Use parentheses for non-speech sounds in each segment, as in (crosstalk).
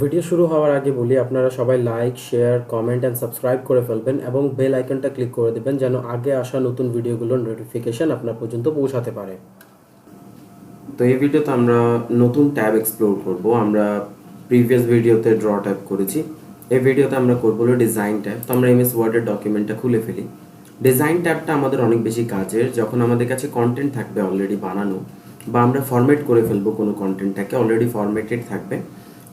Video শুরু হওয়ার আগে বলি, আপনারা সবাই like share comment and subscribe করে ফেলবেন এবং বেল আইকনটা ক্লিক করে দেবেন যেন আগে আসা নতুন ভিডিওগুলোর নোটিফিকেশন আপনার পর্যন্ত পৌঁছাতে পারে। তো এই ভিডিওতে আমরা নতুন ট্যাব এক্সপ্লোর করব। আমরা প্রিভিয়াস ভিডিওতে ড্র ট্যাব করেছি। এই ভিডিওতে আমরা করব হলো ডিজাইন ট্যাব তো আমরা এমএস ওয়ার্ডের ডকুমেন্টটা খুলে ফেলি। ডিজাইন ট্যাবটা আমাদের অনেক বেশি কাজের। যখন আমাদের কাছে কন্টেন্ট থাকবে অলরেডি বানানো বা আমরা ফরম্যাট করে ফেলব কোনো কন্টেন্টটাকে অলরেডি ফরম্যাটেড থাকবে।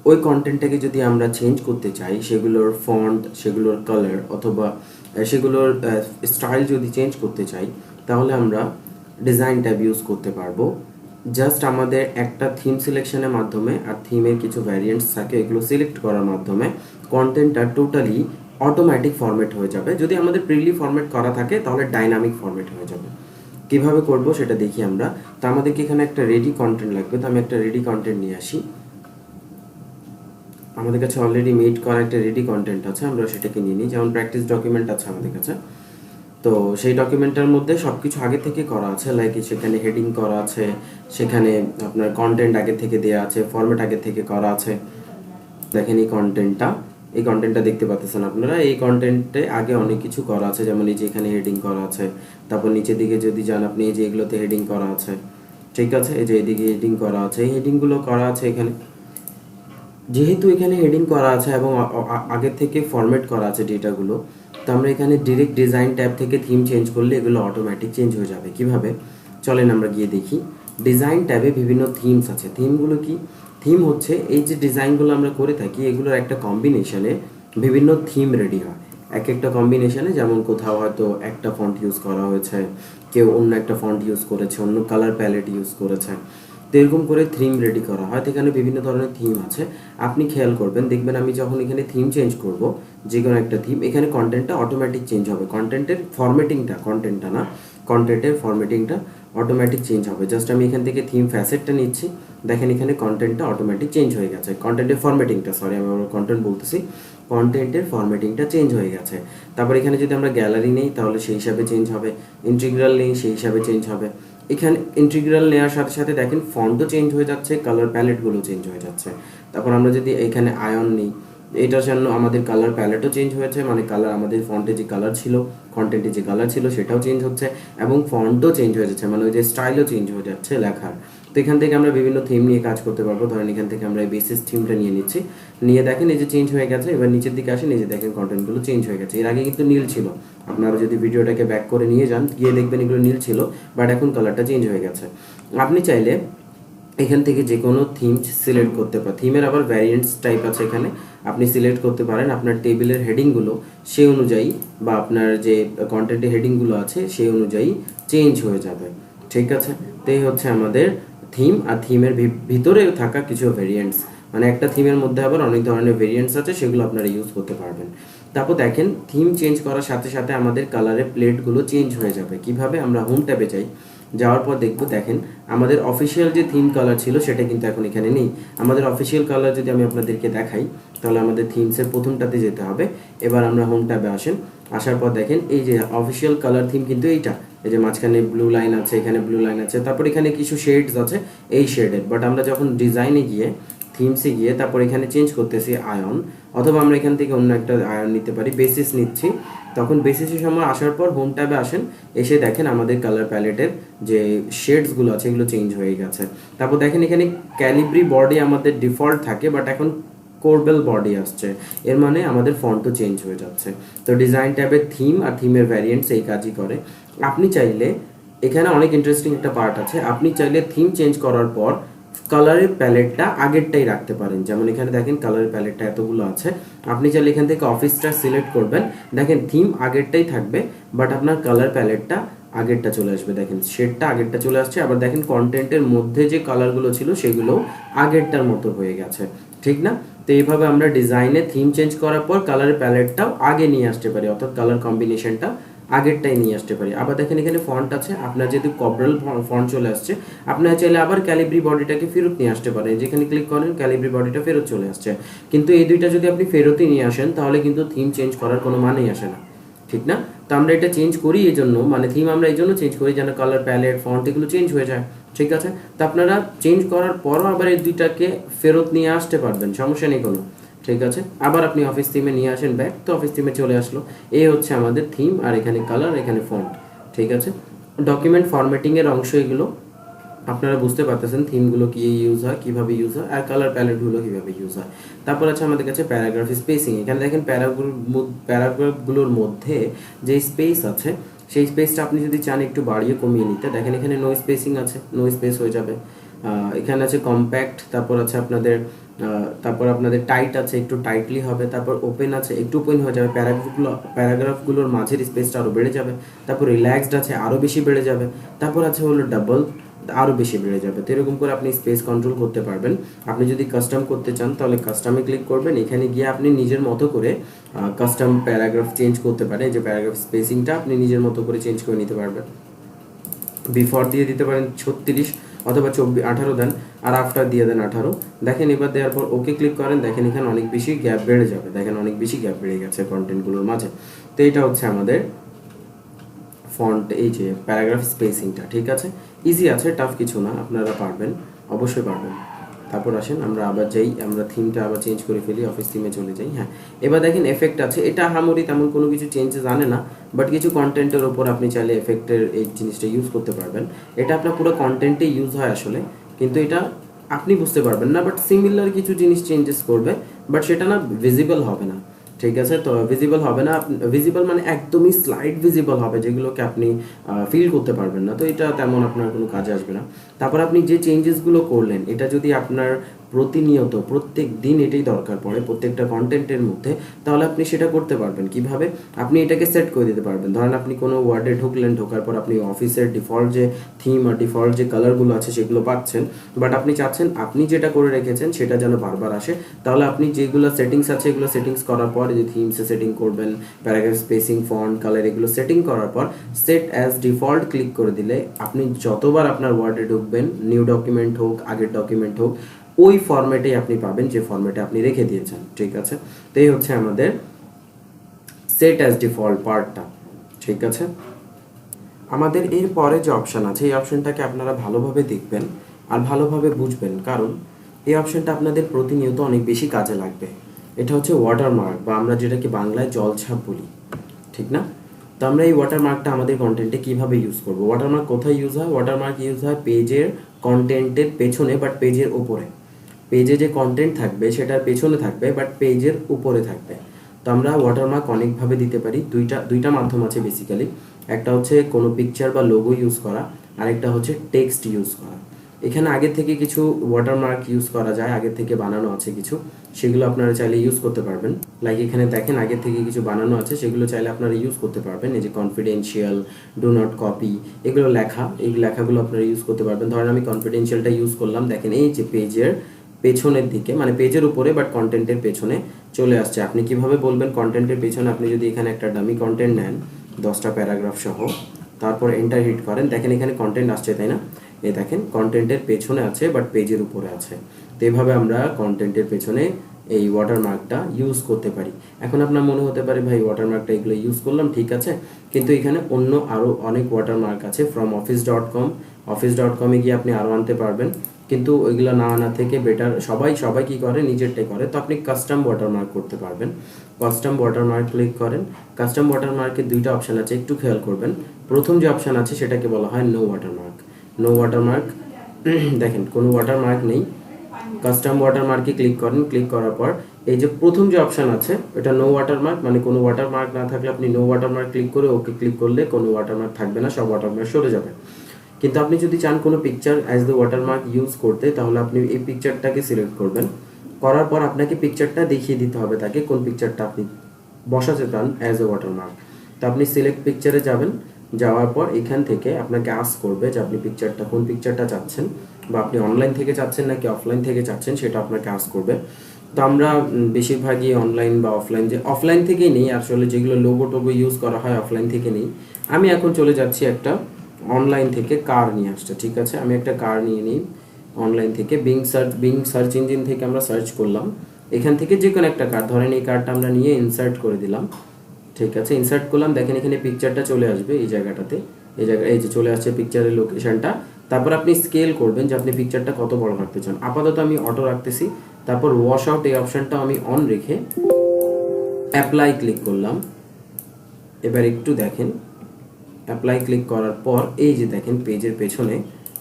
ওই কন্টেন্টটাকে যদি আমরা চেঞ্জ করতে চাই, সেগুলোর ফন্ট সেগুলোর কালার অথবা সেগুলোর স্টাইল যদি চেঞ্জ করতে চাই, তাহলে আমরা ডিজাইন ট্যাব ইউজ করতে পারব। জাস্ট আমাদের একটা থিম সিলেকশনের মাধ্যমে আর থিমের কিছু ভ্যারিয়েন্টস থাকে, এগুলো সিলেক্ট করার মাধ্যমে কন্টেন্টটা টোটালি অটোমেটিক ফরম্যাট হয়ে যাবে। যদি আমাদের প্রিলি ফরম্যাট করা থাকে, তাহলে ডাইনামিক ফরম্যাট হয়ে যাবে। কীভাবে করব সেটা দেখি আমরা। তো আমাদেরকে এখানে একটা রেডি কন্টেন্ট লাগবে। তো আমি একটা রেডি কন্টেন্ট নিয়ে আসি। আমাদের কাছে অলরেডি মেড করা একটা রেডি কন্টেন্ট আছে, আমরা সেটাকে নিয়ে নিই। যেমন প্র্যাকটিস ডকুমেন্ট আছে আমাদের কাছে। তো সেই ডকুমেন্টটার মধ্যে সব কিছু আগে থেকে করা আছে লাইক সেখানে হেডিং করা আছে, সেখানে আপনার কন্টেন্ট আগে থেকে দেওয়া আছে ফরম্যাট আগে থেকে করা আছে। দেখেন এই কন্টেন্টটা এই কন্টেন্টটা দেখতে পাচ্ছেন আপনারা? এই কন্টেন্টে আগে অনেক কিছু করা আছে, যেমন এই যে এখানে হেডিং করা আছে। তারপর নিচের দিকে যদি যান আপনি, এই যে এগুলোতে হেডিং করা আছে। ঠিক আছে? এই যে এদিকে হেডিং করা আছে। এই হেডিংগুলো করা আছে এখানে যেহেতু এখানে হেডিং করা আছে এবং আগের থেকে ফরম্যাট করা আছে ডেটাগুলো তো আমরা এখানে ডিরেক্ট ডিজাইন ট্যাব থেকে থিম চেঞ্জ করলে এগুলো অটোমেটিক চেঞ্জ হয়ে যাবে। কীভাবে? চলেন আমরা গিয়ে দেখি। ডিজাইন ট্যাবে বিভিন্ন থিমস আছে। থিমগুলো কি? থিম হচ্ছে এই যে ডিজাইনগুলো আমরা করে থাকি, এগুলোর একটা কম্বিনেশনে বিভিন্ন থিম রেডি হয়। এক একটা কম্বিনেশনে যেমন কোথাও হয়তো একটা ফন্ট ইউজ করা হয়েছে, কেউ অন্য একটা ফন্ট ইউজ করেছে, অন্য কালার প্যালেট ইউজ করেছে। এরকম করে থিম রেডি করা হয়। তো এখানে বিভিন্ন ধরনের থিম আছে। আপনি খেয়াল করবেন, দেখবেন আমি যখন এখানে থিম চেঞ্জ করব, যে কোনো একটা থিম এখানে কন্টেন্টটা অটোমেটিক চেঞ্জ হবে। কন্টেন্টের ফরম্যাটিংটা কন্টেন্টটা না কন্টেন্টের ফরম্যাটিংটা অটোমেটিক চেঞ্জ হবে। জাস্ট আমি এখান থেকে থিম ফ্যাসেটটা নিচ্ছি, দেখেন এখানে কন্টেন্টটা অটোমেটিক চেঞ্জ হয়ে গেছে। কন্টেন্টের ফরম্যাটিংটা সরি আমি আমার কন্টেন্ট বলতেছি। কন্টেন্টের ফরম্যাটিংটা চেঞ্জ হয়ে গেছে। তারপর এখানে যদি আমরা গ্যালারি নেই, তাহলে সেই হিসাবে চেঞ্জ হবে। ইন্টিগ্রাল নেই, সেই হিসাবে চেঞ্জ হবে। এখানে ইন্টিগ্রাল নেওয়ার সাথে সাথে দেখেন ফন্টও চেঞ্জ হয়ে যাচ্ছে কালার প্যালেটগুলো চেঞ্জ হয়ে যাচ্ছে। তারপর আমরা যদি এখানে আয়ন নিই, এটার জন্য আমাদের কালার প্যালেটও চেঞ্জ হয়েছে মানে কালার আমাদের ফন্টে যে কালার ছিল কন্টেন্টে যে কালার ছিল, সেটাও চেঞ্জ হচ্ছে, এবং ফন্টও চেঞ্জ হয়ে যাচ্ছে মানে ওই যে স্টাইলও চেঞ্জ হয়ে যাচ্ছে লেখার। তো এখান থেকে আমরা বিভিন্ন থিম নিয়ে কাজ করতে পারব, ধরেন এখান থেকে আমরা এই বেসিস থিমটা নিয়ে নিচ্ছি। নিয়ে দেখেন, এই যে চেঞ্জ হয়ে গেছে, এবার নিচের দিকে আসেন, এই যে দেখেন কন্টেন্টগুলো চেঞ্জ হয়ে গেছে। এর আগে কিন্তু নীল ছিল। আপনারা যদি ভিডিওটাকে ব্যাক করে নিয়ে যান, গিয়ে দেখবেন এগুলো নীল ছিল বাট এখন কালারটা চেঞ্জ হয়ে গেছে। আপনি চাইলে এখান থেকে যে কোনো থিম সিলেক্ট করতে পারেন। থিমের আবার ভ্যারিয়েন্টস টাইপ আছে এখানে। আপনি সিলেক্ট করতে পারেন, আপনার টেবিলের হেডিংগুলো সেই অনুযায়ী বা আপনার যে কন্টেন্টের হেডিংগুলো আছে সেই অনুযায়ী চেঞ্জ হয়ে যাবে। ঠিক আছে? তো এই হচ্ছে আমাদের থিম আর থিমের ভিতরে থাকা কিছু ভেরিয়েন্টস মানে একটা থিমের মধ্যে আবার অনেক ধরনের ভেরিয়েন্টস আছে, সেগুলো আপনারা ইউজ করতে পারবেন। তারপর দেখেন থিম চেঞ্জ করার সাথে সাথে আমাদের কালারের প্লেটগুলো চেঞ্জ হয়ে যাবে। কীভাবে আমরা হোম ট্যাবে যাই, যাওয়ার পর দেখব, দেখেন, আমাদের অফিসিয়াল যে থিম কালার ছিল, সেটা কিন্তু এখন এখানে নেই। আমাদের অফিসিয়াল কালার যদি আমি আপনাদেরকে দেখাই, তাহলে আমাদের থিমসের প্রথমটাতে যেতে হবে। এবার আমরা হোম ট্যাবে আসেন, আসার পর দেখেন, এই যে অফিসিয়াল কালার থিম কিন্তু এইটা। এই যে মাঝখানে ব্লু লাইন আছে, এখানে ব্লু লাইন আছে, তারপর এখানে কিছু শেডস আছে, এই শেডের বাট আমরা যখন ডিজাইনে গিয়ে থিমসে গিয়ে তারপর এখানে চেঞ্জ করতেছি আয়ন অথবা আমরা এখান থেকে অন্য একটা আয়ন নিতে পারি বেসিস নিচ্ছি। তখন বেসিসের সময় আসার পর হোম ট্যাবে আসেন, এসে দেখেন আমাদের কালার প্যালেটের যে শেডসগুলো আছে, এগুলো চেঞ্জ হয়ে গেছে। তারপর দেখেন এখানে ক্যালিব্রি বডি আমাদের ডিফল্ট থাকে বাট এখন কোরবেল বডি আসছে। এর মানে আমাদের ফন্টও চেঞ্জ হয়ে যাচ্ছে। তো ডিজাইন ট্যাবের থিম আর থিমের ভ্যারিয়েন্টস এই কাজই করে। আপনি চাইলে, এখানে অনেক ইন্টারেস্টিং একটা পার্ট আছে। আপনি চাইলে থিম চেঞ্জ করার পর কালারের প্যালেটটা আগেরটাই রাখতে পারেন। যেমন এখানে দেখেন কালারের প্যালেটটা এতগুলো আছে। আপনি চাইলে এখান থেকে অফিসটা সিলেক্ট করবেন। দেখেন থিম আগেরটাই থাকবে বাট আপনার কালার প্যালেটটা আগেরটা চলে আসবে। দেখেন শেডটা আগেরটা চলে আসছে। আবার দেখেন কন্টেন্টের মধ্যে যে কালারগুলো ছিল সেগুলো আগেরটার মতো হয়ে গেছে। ঠিক না? তো এইভাবে আমরা ডিজাইনে থিম চেঞ্জ করার পর কালারের প্যালেটটাও আগে নিয়ে আসতে পারি। অর্থাৎ কালার কম্বিনেশনটা আগেরটাই নিয়ে আসতে পারি। আবার দেখেন এখানে ফন্ট আছে, আপনার যেহেতু কবরাল ফন্ট চলে আসছে, আপনারা চাইলে আবার ক্যালিব্রি বডিটাকে ফেরত নিয়ে আসতে পারেন। যেখানে ক্লিক করেন ক্যালিব্রি বডিটা ফেরত চলে আসছে। কিন্তু এই দুইটা যদি আপনি ফেরতই নিয়ে আসেন, তাহলে কিন্তু থিম চেঞ্জ করার কোনো মানেই আসে না। ঠিক না? তো আমরা এটা চেঞ্জ করি এই জন্য মানে থিম আমরা এই জন্য চেঞ্জ করি যেন কালার প্যালেট ফন্ট এগুলো চেঞ্জ হয়ে যায়। ঠিক আছে? তো আপনারা চেঞ্জ করার পরও আবার এই দুইটাকে ফেরত নিয়ে আসতে পারবেন, সমস্যা নেই কোনো। ঠিক আছে? আবার আপনি অফিস থিমে নিয়ে আসেন ব্যাক তো অফিস থিমে চলে আসলো। এই হচ্ছে আমাদের থিম আর এখানে কালার এখানে ফন্ট ঠিক আছে? ডকুমেন্ট ফরম্যাটিংয়ের অংশ এগুলো, আপনারা বুঝতে পারতেছেন থিমগুলো কি ইউজ হয়, কীভাবে ইউজ হয়, আর কালার প্যালেটগুলো কীভাবে ইউজ হয়। তারপর আছে আমাদের কাছে প্যারাগ্রাফ স্পেসিং এখানে দেখেন প্যারাগুলোর প্যারাগ্রাফগুলোর মধ্যে যে স্পেস আছে, সেই স্পেসটা আপনি যদি চান একটু বাড়িয়ে কমিয়ে নিতে, দেখেন এখানে নো স্পেসিং আছে নো স্পেস হয়ে যাবে। এখানে আছে কম্প্যাক্ট তারপর আছে আপনাদের তারপর আপনাদের টাইট আছে, একটু টাইটলি হবে, তারপর ওপেন আছে, একটু ওপেন হয়ে যাবে প্যারাগ্রাফগুলো প্যারাগ্রাফগুলোর মাঝের স্পেসটা আরও বেড়ে যাবে, তারপর রিল্যাক্সড আছে আরও বেশি বেড়ে যাবে, তারপর আছে হলো ডাবল আরও বেশি বেড়ে যাবে, তো এরকম করে আপনি স্পেস কন্ট্রোল করতে পারবেন। আপনি যদি কাস্টম করতে চান, তাহলে কাস্টমে ক্লিক করবেন, এখানে গিয়ে আপনি নিজের মতো করে কাস্টম প্যারাগ্রাফ চেঞ্জ করতে পারেন যে প্যারাগ্রাফ স্পেসিংটা আপনি নিজের মতো করে চেঞ্জ করে নিতে পারবেন। বিফোর দিয়ে দিতে পারেন ছত্রিশ অথবা চব্বিশ আঠারো দেন আর আফটার দিয়ে দেন আঠারো। দেখেন এবার দেওয়ার পর ওকে ক্লিক করেন, দেখেন এখানে অনেক বেশি গ্যাপ বেড়ে যাবে। দেখেন অনেক বেশি গ্যাপ বেড়ে গেছে কন্টেন্টগুলোর মাঝে। তো এটা হচ্ছে আমাদের ফন্ট এই যে প্যারাগ্রাফ স্পেসিংটা ঠিক আছে? ইজি আছে টাফ কিছু না, আপনারা পারবেন, অবশ্যই পারবেন। তারপর আসেন, আমরা আবার যাই, আমরা থিমটা আবার চেঞ্জ করে ফেলি অফিস থিমে চলে যাই হ্যাঁ। এবার দেখেন এফেক্ট আছে, এটা হামরি তেমন কোনো কিছু চেঞ্জেস আনে না বাট কিছু কন্টেন্টের ওপর আপনি চাইলে এফেক্টের এই জিনিসটা ইউজ করতে পারবেন। এটা আপনার পুরো কন্টেন্টে ইউজ হয় আসলে, কিন্তু এটা আপনি বুঝতে পারবেন না বাট সিমিলার কিছু জিনিস চেঞ্জেস করবে বাট সেটা না ভিজিবল হবে না। ঠিক আছে? তো ভিজিবল হবে না ভিজিবল মানে একদমই স্লাইড ভিজিবল হবে, যেগুলোকে আপনি ফিল করতে পারবেন না। তো এটা তেমন আপনার কোনো কাজে আসবে না। তারপর আপনি যে চেঞ্জেসগুলো করলেন, এটা যদি আপনার প্রতিনিয়ত, প্রত্যেক দিন এটাই দরকার পড়ে প্রত্যেকটা কন্টেন্টের মধ্যে, তাহলে আপনি সেটা করতে পারবেন। কীভাবে? আপনি এটাকে সেট করে দিতে পারবেন। ধরেন আপনি কোনো ওয়ার্ডে ঢুকলেন, ঢোকার পর আপনি অফিসের ডিফল্ট যে থিম আর ডিফল্ট যে কালারগুলো আছে সেগুলো পাচ্ছেন বাট আপনি চাচ্ছেন আপনি যেটা করে রেখেছেন সেটা যেন বারবার আসে, তাহলে আপনি যেগুলো সেটিংস আছে এগুলো সেটিংস করার পর যে থিমসে সেটিং করবেন প্যারাগ্রাফ স্পেসিং ফন্ট কালার এগুলো সেটিং করার পর সেট অ্যাজ ডিফল্ট ক্লিক করে দিলে, আপনি যতবার আপনার ওয়ার্ডে ঢুকবেন নিউ ডকুমেন্ট হোক, আগের ডকুমেন্ট হোক ওই ফরম্যাটেই আপনি পাবেন যে ফরম্যাটে আপনি রেখে দিয়েছেন, ঠিক আছে? তো এই হচ্ছে আমাদের সেট অ্যাজ ডিফল্ট পার্টটা ঠিক আছে? আমাদের এর পরে যে অপশান আছে, এই অপশনটাকে আপনারা ভালোভাবে দেখবেন আর ভালোভাবে বুঝবেন। কারণ এই অপশনটা আপনাদের প্রতিনিয়ত অনেক বেশি কাজে লাগবে। এটা হচ্ছে ওয়াটারমার্ক বা আমরা যেটাকে বাংলায় জলছাপ বলি, ঠিক না? তো আমরা এই ওয়াটারমার্কটা আমাদের কন্টেন্টে কীভাবে ইউজ করব? ওয়াটারমার্ক কোথায় ইউজ হয়? ওয়াটারমার্ক ইউজ হয় পেজের কন্টেন্টের পেছনে বাট পেজের উপরে। পেজে যে কন্টেন্ট থাকবে, সেটার পেছনে থাকবে বাট পেজের উপরে থাকবে। তো আমরা ওয়াটারমার্ক অনেকভাবে দিতে পারি। দুইটা দুইটা মাধ্যম আছে বেসিক্যালি একটা হচ্ছে কোনো পিকচার বা লোগো ইউজ করা আরেকটা হচ্ছে টেক্সট ইউজ করা। এখানে আগে থেকে কিছু ওয়াটারমার্ক ইউজ করা যায়, আগে থেকে বানানো আছে কিছু। সেগুলো আপনারা চাইলে ইউজ করতে পারবেন। লাইক এখানে দেখেন, আগে থেকে কিছু বানানো আছে, সেগুলো চাইলে আপনারা ইউজ করতে পারবেন। এই যে কনফিডেন্সিয়াল ডু নট কপি এগুলো লেখা। এই লেখাগুলো আপনারা ইউজ করতে পারবেন। ধরেন আমি কনফিডেন্সিয়ালটা ইউজ করলাম। দেখেন এই যে পেজের পেছনের দিকে মানে পেজের উপরে বাট কন্টেন্টের পেছনে চলে আসছে। আপনি কীভাবে বলবেন কন্টেন্টের পেছনে? আপনি যদি এখানে একটা ডামি কন্টেন্ট নেন, দশটা প্যারাগ্রাফ সহ, তারপর এন্টার হিট করেন, দেখেন এখানে কন্টেন্ট আসছে, তাই না? এ দেখেন কন্টেন্টের পেছনে আছে বাট পেজের উপরে আছে। তো এইভাবে আমরা কন্টেন্টের পেছনে এই ওয়াটারমার্কটা ইউজ করতে পারি। এখন আপনার মনে হতে পারে, ভাই ওয়াটারমার্কটা এগুলো ইউজ করলাম, ঠিক আছে? কিন্তু এখানে অন্য আরও অনেক ওয়াটারমার্ক আছে from office dot com office dot কমে গিয়ে আপনি আরও আনতে পারবেন। কিন্তু ওইগুলো না আনা থেকে বেটার সবাই সবাই কি করে? নিজেরটাই করে। তো আপনি কাস্টম ওয়াটারমার্ক করতে পারবেন। কাস্টম ওয়াটারমার্ক ক্লিক করেন। কাস্টম ওয়াটারমার্কের দুইটা অপশান আছে, একটু খেয়াল করবেন। প্রথম যে অপশান আছে, সেটাকে বলা হয় নো ওয়াটারমার্ক নো ওয়াটারমার্ক দেখেন, কোনো ওয়াটারমার্ক নেই। কাস্টম ওয়াটারমার্কে ক্লিক করেন। ক্লিক করার পর এই যে প্রথম যে অপশান আছে, এটা নো ওয়াটারমার্ক মানে কোনো ওয়াটারমার্ক না থাকলে আপনি নো ওয়াটারমার্ক ক্লিক করে ওকে ক্লিক করলে কোনো ওয়াটারমার্ক থাকবে না, সব ওয়াটারমার্ক সরে যাবে। কিন্তু আপনি যদি চান কোনো picture as the watermark use করতে, তাহলে আপনি এই পিকচারটাকে সিলেক্ট করবেন। করার পর আপনাকে পিকচারটা দেখিয়ে দিতে হবে তাকে, কোন পিকচারটা আপনি বসাতে চান অ্যাজ এ ওয়াটারমার্ক তো আপনি সিলেক্ট পিকচারে যাবেন, যাওয়ার পর এখান থেকে আপনাকে আস করবে যে আপনি পিকচারটা কোন পিকচারটা চাচ্ছেন, বা আপনি অনলাইন থেকে চাচ্ছেন নাকি অফলাইন থেকে চাচ্ছেন, সেটা আপনাকে আস করবে। তো আমরা বেশিরভাগই অনলাইন বা অফলাইন যে অফলাইন থেকেই নেই, আসলে যেগুলো লোগো টোগো ইউজ করা হয় অফলাইন থেকে নেই। আমি এখন চলে যাচ্ছি একটা অনলাইন থেকে কার নিয়ে আসছে, ঠিক আছে? আমি একটা কার নিয়ে নিই অনলাইন থেকে। Bing search Bing search engine থেকে আমরা সার্চ করলাম। এখান থেকে যে কোনো একটা কার ধরেন এই কারটা আমরা নিয়ে ইনসার্ট করে দিলাম, ঠিক আছে? ইনসার্ট করলাম, দেখেন এখানে পিকচারটা চলে আসবে এই জায়গাটাতে। এই জায়গা, এই যে চলে আসছে পিকচারের লোকেশনটা তারপর আপনি স্কেল করবেন যে আপনি পিকচারটা কত বড় রাখতে চান। আপাতত আমি অটো রাখতেছি। তারপর ওয়াশ আউট এই অপশনটা আমি অন রেখে অ্যাপ্লাই ক্লিক করলাম। এবার একটু দেখেন। অ্যাপ্লাই ক্লিক করার পর, এই যে দেখেন পেজের পেছনে,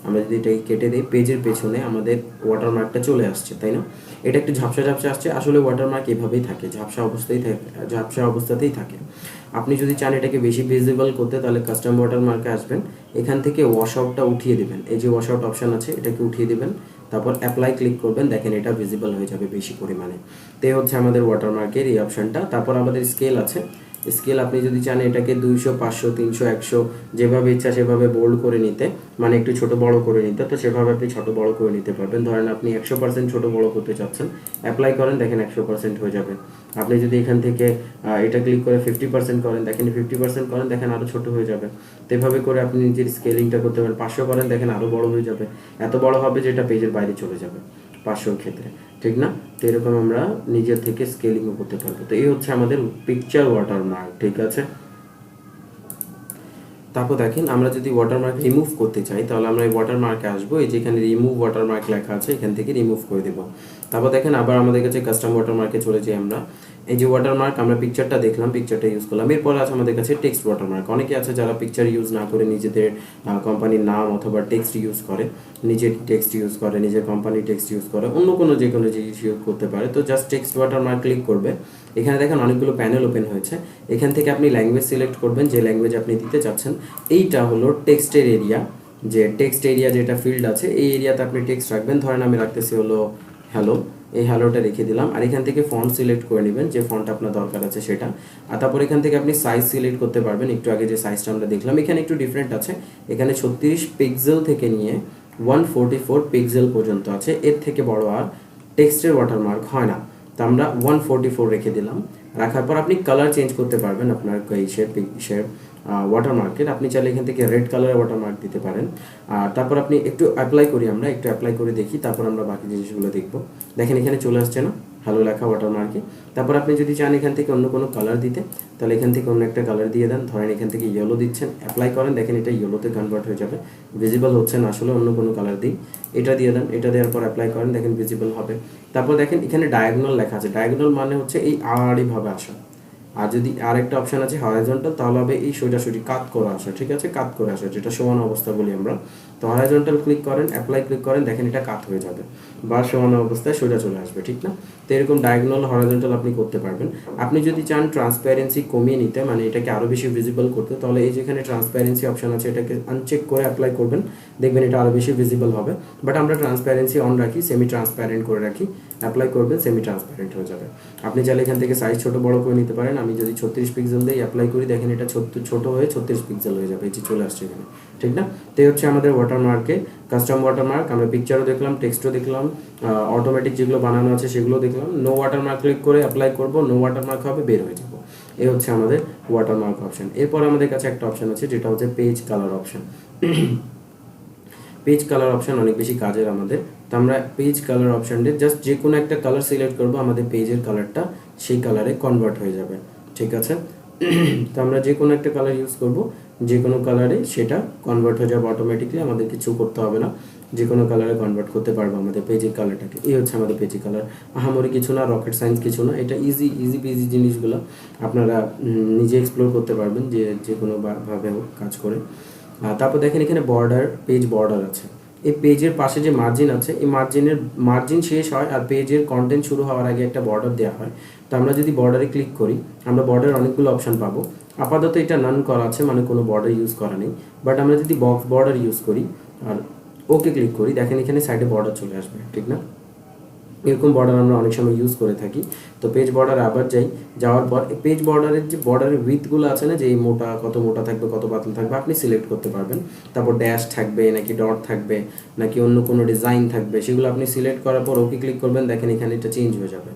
আমরা যদি এটাকে কেটে দিই পেজের পেছনে আমাদের ওয়াটারমার্কটা চলে আসছে, তাই না? এটা একটু ঝাপসা ঝাপসা আসছে, আসলে ওয়াটারমার্ক এভাবেই থাকে, ঝাপসা অবস্থায় থাকে, ঝাপসা অবস্থাতেই থাকে। আপনি যদি চান এটাকে বেশি ভিজিবল করতে, তাহলে কাস্টম ওয়াটারমার্কে আসবেন, এখান থেকে ওয়াশ আউটটা উঠিয়ে দেবেন। এই যে ওয়াশ আউট অপশন আছে, এটাকে উঠিয়ে দেবেন, তারপর অ্যাপ্লাই ক্লিক করবেন, দেখেন এটা ভিজিবল হয়ে যাবে বেশি পরিমাণে। তো হচ্ছে আমাদের ওয়াটারমার্কের এই অপশানটা তারপর আমাদের স্কেল আছে স্কেল আপনি যদি চান এটাকে দুইশো, পাঁচশো, তিনশো, একশো, যেভাবে ইচ্ছা সেভাবে বোল্ড করে নিতে মানে একটু ছোট বড় করে নিতে, তো সেভাবে আপনি ছোট বড় করে নিতে পারবেন। ধরেন আপনি একশো পার্সেন্ট ছোট বড় করতে চাচ্ছেন অ্যাপ্লাই করেন, দেখেন একশো পার্সেন্ট হয়ে যাবে। আপনি যদি এখান থেকে এটা ক্লিক করে ফিফটি পার্সেন্ট করেন, দেখেন ফিফটি পার্সেন্ট করেন, দেখেন আরও ছোট হয়ে যাবে। তো এভাবে করে আপনি নিজের স্কেলিংটা করতে পারেন। পাঁচশো করেন, দেখেন আরও বড় হয়ে যাবে। এত বড় হবে যেটা পেজের বাইরে চলে যাবে, পাঁচশোর ক্ষেত্রে। ঠিক না? তো এরকম আমরা নিজের থেকে স্কেলিংও করতে পারব। তো এই হচ্ছে আমাদের পিকচার ওয়াটার মার্ক ঠিক আছে? তারপর দেখেন আমরা যদি ওয়াটারমার্ক রিমুভ করতে চাই, তাহলে আমরা এই ওয়াটারমার্কে আসব। এই যেখানে রিমুভ ওয়াটারমার্ক লেখা আছে, এখান থেকে রিমুভ করে দেবো। তারপর দেখেন আবার আমাদের কাছে কাস্টম ওয়াটারমার্কে চলে যাই আমরা। এই যে ওয়াটারমার্ক আমরা পিকচারটা দেখলাম পিকচারটা ইউজ করলাম। এরপর আছে আমাদের কাছে টেক্সট ওয়াটারমার্ক অনেকে আছে যারা পিকচার ইউজ না করে নিজেদের কোম্পানির নাম অথবা টেক্সট ইউজ করে, নিজের টেক্সট ইউজ করে, নিজের কোম্পানির টেক্সট ইউজ করে, অন্য কোনো যে কোনো জিনিস ইউজ করতে পারে। তো জাস্ট টেক্সট ওয়াটারমার্ক ক্লিক করবে। এখানে দেখেন অনেকগুলো প্যানেল ওপেন হয়েছে। এখান থেকে আপনি ল্যাঙ্গুয়েজ সিলেক্ট করবেন, যে ল্যাঙ্গুয়েজ আপনি দিতে চাচ্ছেন। এইটা হলো টেক্সটের এরিয়া যে টেক্সট এরিয়া যেটা ফিল্ড আছে, এই এরিয়াতে আপনি টেক্সট রাখবেন। ধরেন আমি রাখতেছি হলো হ্যালো এই হ্যালোটা রেখে দিলাম। আর এখান থেকে ফন্ট সিলেক্ট করে নেবেন, যে ফন্ট আপনার দরকার আছে সেটা। আর তারপর এখান থেকে আপনি সাইজ সিলেক্ট করতে পারবেন। একটু আগে যে সাইজটা আমরা দেখলাম, এখানে একটু ডিফারেন্ট আছে। এখানে ছত্রিশ পিক্সেল থেকে নিয়ে ওয়ান ফোরটি ফোর পিক্সেল পর্যন্ত আছে। এর থেকে বড় আর টেক্সটের ওয়াটারমার্ক হয় না। তো আমরা ওয়ান ফোরটি ফোর রেখে দিলাম। রাখার পর আপনি কালার চেঞ্জ করতে পারবেন আপনার ইসের ইসের ওয়াটারমার্কের আপনি চাইলে এখান থেকে রেড কালারের ওয়াটারমার্ক দিতে পারেন। আর তারপর আপনি একটু অ্যাপ্লাই করি আমরা, একটু অ্যাপ্লাই করে দেখি, তারপর আমরা বাকি জিনিসগুলো দেখব। দেখেন এখানে চলে আসছে না? হ্যালো লেখা ওয়াটারমার্কে তারপর আপনি যদি চান এখান থেকে অন্য কোনো কালার দিতে, তাহলে এখান থেকে অন্য একটা কালার দিয়ে দেন। ধরেন এখান থেকে ইয়েলো দিচ্ছেন অ্যাপ্লাই করেন, দেখেন এটা ইয়েলোতে কনভার্ট হয়ে যাবে। ভিজিবল হচ্ছে না আসলে, অন্য কোনো কালার দিই। এটা দিয়ে দেন, এটা দেওয়ার পর অ্যাপ্লাই করেন, দেখেন ভিজিবল হবে। তারপর দেখেন এখানে ডায়াগোনাল লেখা আছে। ডায়াগোনাল মানে হচ্ছে এই আড়াআড়িভাবে আসা। আর যদি আরেকটা অপশন আছে হরাইজন্টাল তাহলে হবে এই সোজাসুজি কাত করে আসা, ঠিক আছে? কাত করে আসা, যেটা সমান অবস্থা বলি আমরা। তো হরাইজন্টাল ক্লিক করেন অ্যাপ্লাই ক্লিক করেন, দেখেন এটা কাত হয়ে যাবে। বা সমান অবস্থায় সোজা চলে আসবে, ঠিক না? তো এরকম ডায়াগোনাল হরাইজন্টাল আপনি করতে পারবেন। আপনি যদি চান ট্রান্সপারেন্সি কমিয়ে নিতে মানে এটাকে আরও বেশি ভিজিবল করতে, তাহলে এই যেখানে ট্রান্সপারেন্সি অপশন আছে, এটাকে আনচেক করে অ্যাপ্লাই করবেন। দেখবেন এটা আরও বেশি ভিজিবল হবে। বাট আমরা ট্রান্সপারেন্সি অন রাখি সেমি ট্রান্সপারেন্ট করে রাখি। অ্যাপ্লাই করবেন সেমি ট্রান্সপারেন্ট হয়ে যাবে। আপনি চাইলে এখান থেকে সাইজ ছোট, বড় করে নিতে পারেন। আমি যদি ছত্রিশ পিক্সেল দিয়ে অ্যাপ্লাই করি, দেখেন এটা ছোট হয়ে ছত্রিশ পিক্সেল হয়ে যাবে। এই যে চলে আসছে এখানে। ঠিক না? তো হচ্ছে আমাদের ওয়াটারমার্কে কাস্টম ওয়াটারমার্ক আমরা পিকচারও দেখলাম টেক্সটও দেখলাম অটোমেটিক যেগুলো বানানো আছে সেগুলো দেখলাম। নো ওয়াটারমার্ক ক্লিক করে অ্যাপ্লাই করব নো ওয়াটারমার্ক হবে, বের হয়ে যাব। এই হচ্ছে আমাদের ওয়াটারমার্ক অপশন এরপর আমাদের কাছে একটা অপশন আছে, যেটা হচ্ছে page colour option page colour option অনেক বেশি কাজের আমাদের তো আমরা পেজ কালার অপশানটা জাস্ট যে কোনো একটা কালার সিলেক্ট করব, আমাদের পেজের কালারটা সেই কালারে কনভার্ট হয়ে যাবে, ঠিক আছে? (clears throat) তো আমরা যে কোনো একটা কালার ইউজ করব যে কোনো কালারে সেটা কনভার্ট হয়ে যাবে অটোমেটিকলি আমাদের কিছু করতে হবে না। যে কোনো কালারে কনভার্ট করতে পারব আমাদের পেজের কালারটাকে এই হচ্ছে আমাদের পেজের কালার আহামরি কিছু না রকেট সায়েন্স কিছু না, এটা ইজি ইজি পিজি জিনিসগুলো আপনারা নিজে এক্সপ্লোর করতে পারবেন যে যে কোনোভাবে কাজ করে। তারপর দেখেন এখানে বর্ডার পেজ বর্ডার আছে। এই পেজের পাশে যে মার্জিন আছে, এই মার্জিনের মার্জিন শেষ হয় আর পেজের কন্টেন্ট শুরু হওয়ার আগে একটা বর্ডার দেওয়া হয়। তো আমরা যদি বর্ডারে ক্লিক করি, আমরা বর্ডার অনেকগুলো অপশান পাবো। আপাতত এটা নান করা আছে মানে কোনো বর্ডার ইউজ করা নেই। বাট আমরা যদি বক্স বর্ডার ইউজ করি আর ওকে ক্লিক করি, দেখেন এখানে সাইডে বর্ডার চলে আসবে, ঠিক না? এরকম বর্ডার আমরা অনেক সময় ইউজ করে থাকি। তো পেজ বর্ডার আবার যাই, যাওয়ার পর পেজ বর্ডারের যে বর্ডারের উইথগুলো আছে না, যে এই মোটা, কত মোটা থাকবে, কত পাতলা থাকবে, আপনি সিলেক্ট করতে পারবেন। তারপর ড্যাশ থাকবে, নাকি ডট থাকবে, নাকি অন্য কোনো ডিজাইন থাকবে, সেগুলো আপনি সিলেক্ট করার পর ওকে ক্লিক করবেন, দেখেন এখানে এটা চেঞ্জ হয়ে যাবে।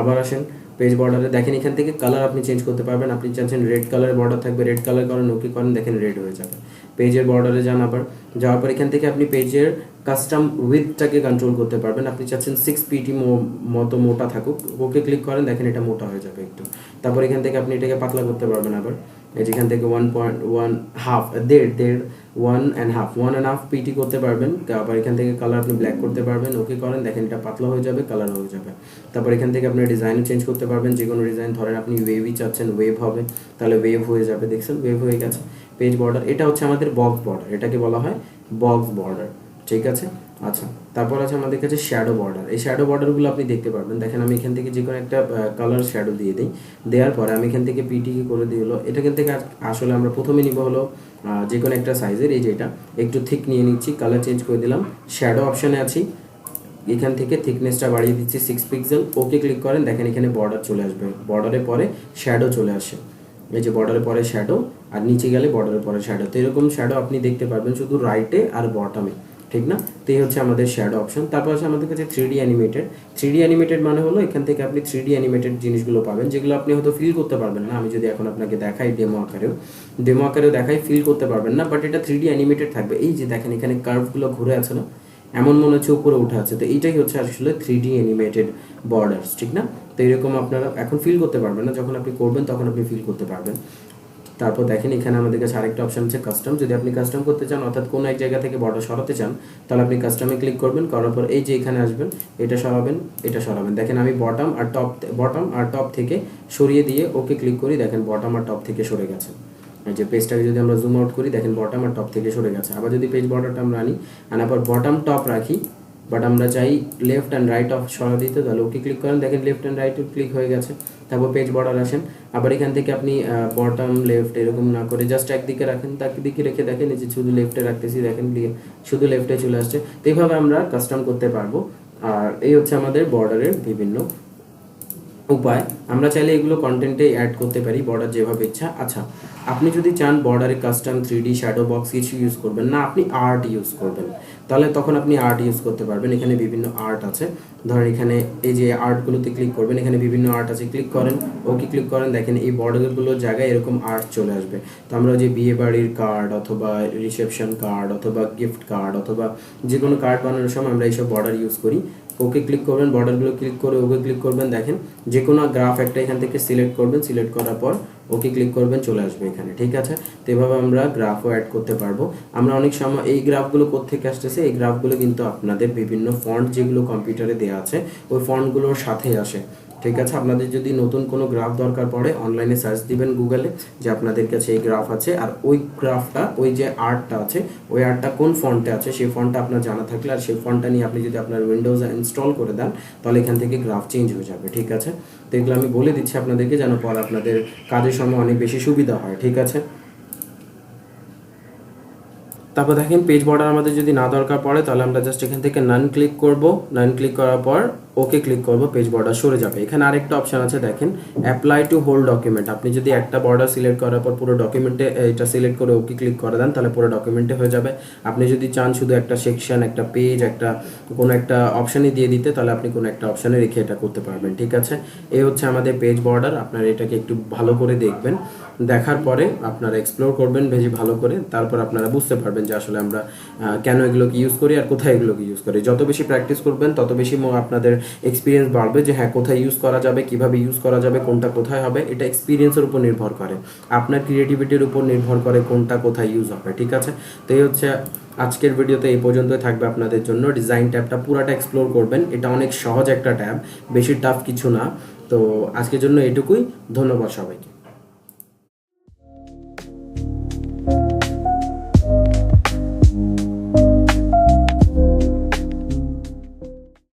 আবার আসেন পেজ বর্ডারে দেখেন এখান থেকে কালার আপনি চেঞ্জ করতে পারবেন। আপনি চাচ্ছেন রেড কালারের বর্ডার থাকবে রেড কালার করেন ওকে করেন, দেখেন রেড হয়ে যাবে। পেজের বর্ডারে যান আবার। যাওয়ার পর এখান থেকে আপনি পেজের কাস্টম উইথটাকে কন্ট্রোল করতে পারবেন। আপনি চাচ্ছেন সিক্স পিটি মতো মোটা থাকুক। ওকে ক্লিক করেন, দেখেন এটা মোটা হয়ে যাবে একটু। তারপর এখান থেকে আপনি এটাকে পাতলা করতে পারবেন আবার। যেখান থেকে ওয়ান পয়েন্ট ওয়ান হাফ দেড় দেড় one and half one and half P করতে পারবেন। আবার এখান থেকে কালার আপনি ব্ল্যাক করতে পারবেন। ওকে করেন, দেখেন এটা পাতলা হয়ে যাবে কালার হয়ে যাবে। তারপর এখান থেকে আপনি ডিজাইন চেঞ্জ করতে পারবেন। যে কোনো ডিজাইন ধরেন আপনি ওয়েভই চাচ্ছেন ওয়েভ হবে। তাহলে ওয়েভ হয়ে যাবে, দেখছেন? ওয়েভ হয়ে গেছে। পেজ বর্ডার এটা হচ্ছে আমাদের বক্স বর্ডার এটাকে বলা হয় বক্স বর্ডার ঠিক আছে? আচ্ছা তারপর আছে আমাদের কাছে শ্যাডো বর্ডার এই শ্যাডো বর্ডারগুলো আপনি দেখতে পারবেন। দেখেন, আমি এখান থেকে যে কোনো একটা কালার শ্যাডো দিয়ে দিই। দেওয়ার পরে আমি এখান থেকে পিটি করে দিয়ে হলো, এটা থেকে আসলে আমরা প্রথমে নিব হলো যে কোনো একটা সাইজের এই যে এটা, একটু থিক নিয়ে নিচ্ছি কালার চেঞ্জ করে দিলাম শ্যাডো অপশানে আছি। এখান থেকে থিকনেসটা বাড়িয়ে দিচ্ছি সিক্স পিক্সেল ওকে ক্লিক করেন, দেখেন এখানে বর্ডার চলে আসবে। বর্ডারের পরে শ্যাডো চলে আসে। এই যে বর্ডারের পরে শ্যাডো আর নিচে গেলে বর্ডারের পরে শ্যাডো তো এরকম শ্যাডো আপনি দেখতে পারবেন শুধু রাইটে আর বটমে ঠিক না? তো এই হচ্ছে আমাদের শ্যাডো অপশন তারপর আছে আমাদের কাছে three D animated three D animated মানে হলো এখান থেকে আপনি থ্রি ডি অ্যানিমেটেড জিনিসগুলো পাবেন, যেগুলো আপনি হয়তো ফিল করতে পারবেন না। আমি যদি এখন আপনাকে দেখাই ডেমো আকারেও। ডেমো আকারেও দেখাই ফিল করতে পারবেন না বাট এটা থ্রি ডি অ্যানিমেটেড থাকবে। এই যে দেখেন, এখানে কার্ভগুলো ঘুরে আছে না? এমন মনে হচ্ছে উপরে উঠে আছে। তো এইটাই হচ্ছে আসলে থ্রি ডি অ্যানিমেটেড বর্ডার্স ঠিক না? তো এরকম আপনারা এখন ফিল করতে পারবেন না। যখন আপনি করবেন, তখন আপনি ফিল করতে পারবেন। তারপর দেখেন এখানে আমাদের কাছে আরেকটা অপশন আছে কাস্টম যদি আপনি কাস্টম করতে চান, অর্থাৎ কোনো এক জায়গা থেকে বর্ডার সরাতে চান, তাহলে আপনি কাস্টমে ক্লিক করবেন, করার পর এই যে এখানে আসবেন, এটা সরাবেন এটা সরাবেন। দেখেন আমি বটম আর টপ বটম আর টপ থেকে সরিয়ে দিয়ে ওকে ক্লিক করি, দেখেন বটম আর টপ থেকে সরে গেছে। যে পেজটাকে যদি আমরা জুম আউট করি, দেখেন বটম আর টপ থেকে সরে গেছে। আবার যদি পেজ বর্ডারটা আমরা আনি, আনার পর বটম টপ রাখি বাট আমরা চাই লেফট অ্যান্ড রাইট অফ সরা দিতে, তাহলে ওকে ক্লিক করেন। দেখেন লেফট অ্যান্ড রাইট ক্লিক হয়ে গেছে। তারপর পেজ বর্ডার আসেন। আবার এখান থেকে আপনি বটম লেফট এরকম না করে জাস্ট একদিকে রাখেন, তাকে দিকে রেখে দেখেন যে শুধু লেফটে রাখতেছি, দেখেন শুধু লেফটে চলে আসছে। তো এইভাবে আমরা কাস্টম করতে পারব। আর এই হচ্ছে আমাদের বর্ডারের বিভিন্ন উপায়। আমরা চাইলে এগুলো কন্টেন্টে অ্যাড করতে পারি বর্ডার যেভাবে ইচ্ছা। আচ্ছা আপনি যদি চান বর্ডারে custom three D shadow box কিছু ইউজ করবেন, না, আপনি আর্ট ইউজ করবেন। তাহলে তখন আপনি আর্ট ইউজ করতে পারবেন। এখানে বিভিন্ন আর্ট আছে। ধরেন এখানে এই যে আর্টগুলোতে ক্লিক করবেন, এখানে বিভিন্ন আর্ট আছে। ক্লিক করেন ওকে ক্লিক করেন, দেখেন এই বর্ডারগুলোর জায়গায় এরকম আর্ট চলে আসবে। তো আমরা যে বিয়ে বাড়ির কার্ড অথবা রিসেপশন কার্ড অথবা গিফট কার্ড অথবা যে কোনো কার্ড বানানোর সময় আমরা এইসব বর্ডার ইউজ করি। ওকে ক্লিক করবেন বর্ডারগুলো ক্লিক করে ওকে ক্লিক করবেন, দেখেন যে কোনো গ্রাফ একটা এখান থেকে সিলেক্ট করবেন সিলেক্ট করার পর ওকে ক্লিক করবেন, চলে আসবে এখানে, ঠিক আছে? তো এভাবে আমরা গ্রাফও অ্যাড করতে পারব। আমরা অনেক সময় এই গ্রাফগুলো কোথেকে আসতেছে? এই গ্রাফগুলো কিন্তু আপনাদের বিভিন্ন ফন্ট যেগুলো কম্পিউটারে দেওয়া আছে, ওই ফন্টগুলোর সাথে আসে। ঠিক আছে? আপনাদের যদি নতুন কোনো গ্রাফ দরকার পড়ে অনলাইনে সার্চ দিবেন গুগলে যে আপনাদের কাছে এই গ্রাফ আছে। আর ওই গ্রাফটা ওই যে আর্টটা আছে, ওই আর্টটা কোন ফন্টে আছে, সেই ফন্টটা আপনার জানা থাকলে আর সেই ফন্টটা নিয়ে আপনি যদি আপনার উইন্ডোজ ইনস্টল করে দেন, তাহলে এখান থেকে গ্রাফ চেঞ্জ হয়ে যাবে, ঠিক আছে? তো এগুলো আমি বলে দিচ্ছি আপনাদেরকে, যেন পর আপনাদের কাজের সময় অনেক বেশি সুবিধা হয়, ঠিক আছে? তারপর দেখেন পেজ বর্ডার আমাদের যদি না দরকার পড়ে, তাহলে আমরা জাস্ট এখান থেকে নান ক্লিক করব। নান ক্লিক করার পর ওকে ক্লিক করব পেজ বর্ডার সরে যাবে। এখানে আরেকটা অপশন আছে, দেখেন অ্যাপ্লাই টু হোল ডকুমেন্ট আপনি যদি একটা বর্ডার সিলেক্ট করার পর পুরো ডকুমেন্টে এটা সিলেক্ট করে ওকে ক্লিক করে দেন, তাহলে পুরো ডকুমেন্টে হয়ে যাবে। আপনি যদি চান শুধু একটা সেকশন একটা পেজ একটা কোনো একটা অপশানই দিয়ে দিতে, তাহলে আপনি কোনো একটা অপশানে রেখে এটা করতে পারবেন, ঠিক আছে? এই হচ্ছে আমাদের পেজ বর্ডার আপনার এটাকে একটু ভালো করে দেখবেন। দেখার পরে আপনারা এক্সপ্লোর করবেন বেশি ভালো করে, তারপর আপনারা বুঝতে পারবেন যে আসলে আমরা কেন এগুলোকে ইউজ করি আর কোথায় এগুলোকে ইউজ করি। যত বেশি প্র্যাকটিস করবেন, তত বেশি আপনাদের এক্সপিরিয়েন্স বাড়বে যে হ্যাঁ কোথায় ইউজ করা যাবে, কীভাবে ইউজ করা যাবে, কোনটা কোথায় হবে, এটা এক্সপিরিয়েন্সের উপর নির্ভর করে। আপনার ক্রিয়েটিভিটির উপর নির্ভর করে কোনটা কোথায় ইউজ হবে, ঠিক আছে? তো এই হচ্ছে আজকের ভিডিওতে এই পর্যন্তই থাকবে আপনাদের জন্য। ডিজাইন ট্যাবটা পুরাটা এক্সপ্লোর করবেন। এটা অনেক সহজ একটা ট্যাব বেশি টাফ কিছু না। তো আজকের জন্য এটুকুই। ধন্যবাদ সবাইকে।